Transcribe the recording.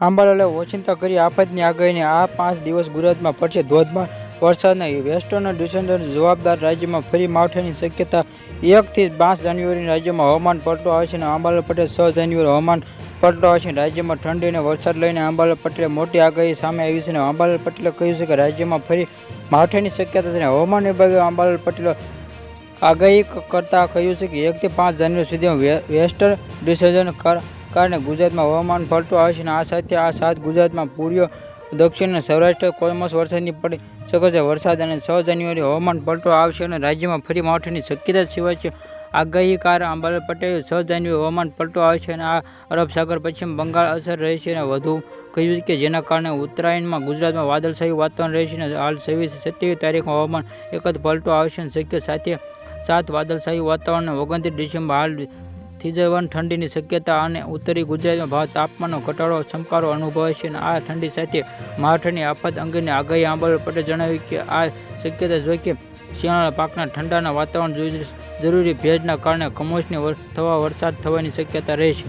આંબાલાલે ઓચિંતા કરી આફતની આગાહીને આ પાંચ દિવસ ગુજરાતમાં પડશે ધોધમાર વરસાદના વેસ્ટર્ન ડિસ્ટર્બન્સ જવાબદાર રાજ્યમાં ફરી માવઠાની શક્યતા એકથી પાંચ જાન્યુઆરી રાજ્યમાં હવામાન પલટો છે અને આંબાલાલ પટેલ છ જાન્યુઆરી હવામાન પલટો છે. રાજ્યમાં ઠંડી અને વરસાદ લઈને આંબાલાલ પટેલે મોટી આગાહી સામે આવી છે અને આંબાલાલ પટેલે કહ્યું છે કે રાજ્યમાં ફરી માવઠાની શક્યતા છે હવામાન વિભાગે આંબાલાલ પટેલે આગાહી કરતા કહ્યું છે કે એકથી પાંચ જાન્યુઆરી સુધીમાં વેસ્ટર્ન ડિસર્જન કારણે ગુજરાતમાં હવામાન પલટો આવશે અને આ સાથે આ સાત ગુજરાતમાં પૂર્વ દક્ષિણ અને સૌરાષ્ટ્ર કોમર્સ વરસાદની પડી શકે છે. વરસાદ અને છ જાન્યુઆરી હવામાન પલટો આવશે અને રાજ્યમાં ફરી માવઠાની શક્યતા સિવાય છે. આગાહીકાર અંબાલાલ પટેલે છ જાન્યુઆરી હવામાન પલટો આવશે અને આ અરબ સાગર, પશ્ચિમ બંગાળ અસર રહેશે અને વધુ કહ્યું કે જેના કારણે ઉત્તરાયણમાં ગુજરાતમાં વાદળછાયું વાતાવરણ રહેશે અને હાલ છવ્વીસ સત્યાવીસ તારીખમાં હવામાન એક જ પલટો આવશે અને શક્ય સાથે સાત વાદળછાયું વાતાવરણ ઓગણત્રીસ ડિસેમ્બર હાલ થીજવન ઠંડીની શક્યતા અને ઉત્તરી ગુજરાતમાં ભાવ તાપમાનનો ઘટાડો ચમકારો અનુભવાય અને આ ઠંડી સાથે માવઠાની આફત અંગેની આગાહી આંબલ પટેલ જણાવ્યું કે આ શક્યતા જોઈ કે શિયાળા પાકના ઠંડાના વાતાવરણ જરૂરી ભેજના કારણે કમોસમી થવા વરસાદ થવાની શક્યતા રહેશે